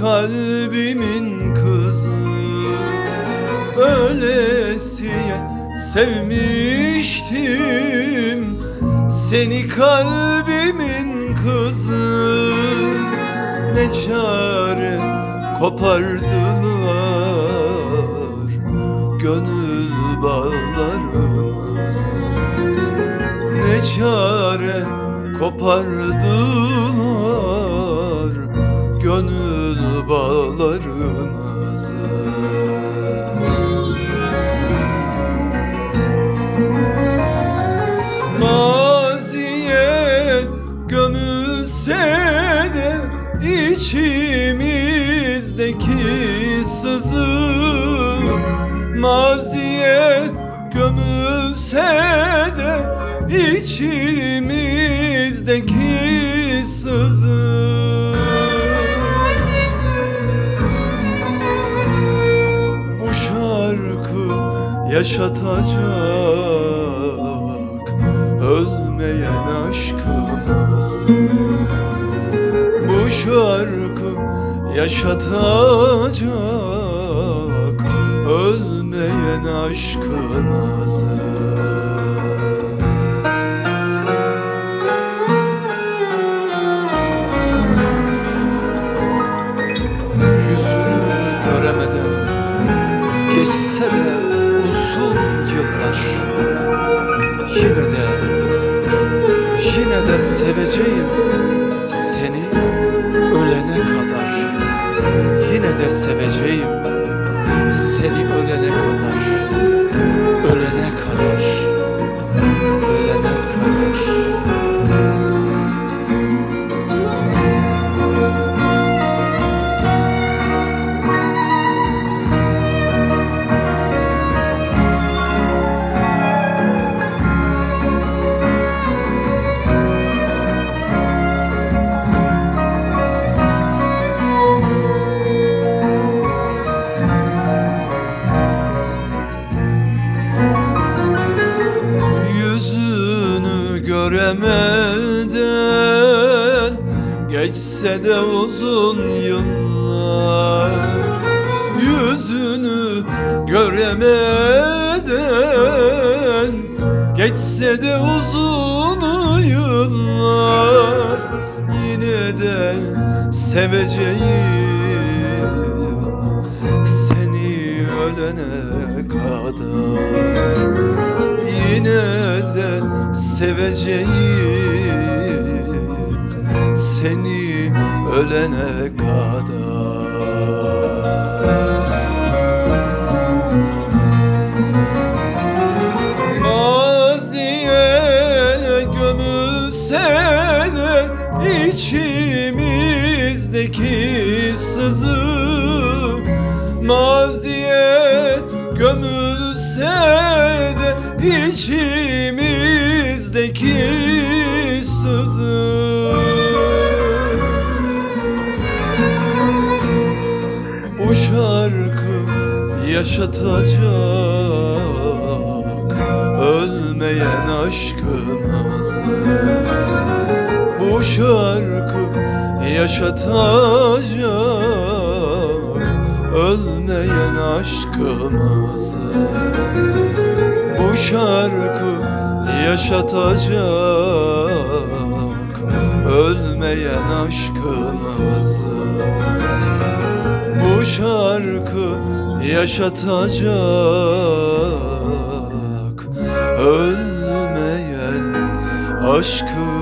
kalbimin kızı. Ölesiye sevmiştim Seni kalbimin kızı. Ne çare kopardılar Gönül bağlarımızı. Ne çare kopardılar gönül bağlarımızı Maziye gömülse de içimizdeki sızı. Maziye gömülse de içimizdeki sızı yaşatacak ölmeyen aşkımızı Bu şarkı yaşatacak ölmeyen aşkımızı de seveceğim seni ölene kadar. Yine de seveceğim Göremeden Geçse de uzun yıllar Yüzünü göremeden Geçse de uzun yıllar Yine de seveceğim Seni ölene kadar Yine de seveceğim Seni ölene kadar. İçimizdeki sızı. Maziye gömülse içimizdeki sızı. Bu şarkı yaşatacak ölmeyen aşkımızı Bu şarkı yaşatacak ölmeyen aşkımızı Bu şarkı yaşatacak ölmeyen aşkımızı Bu şarkı yaşatacak ölmeyen aşkımızı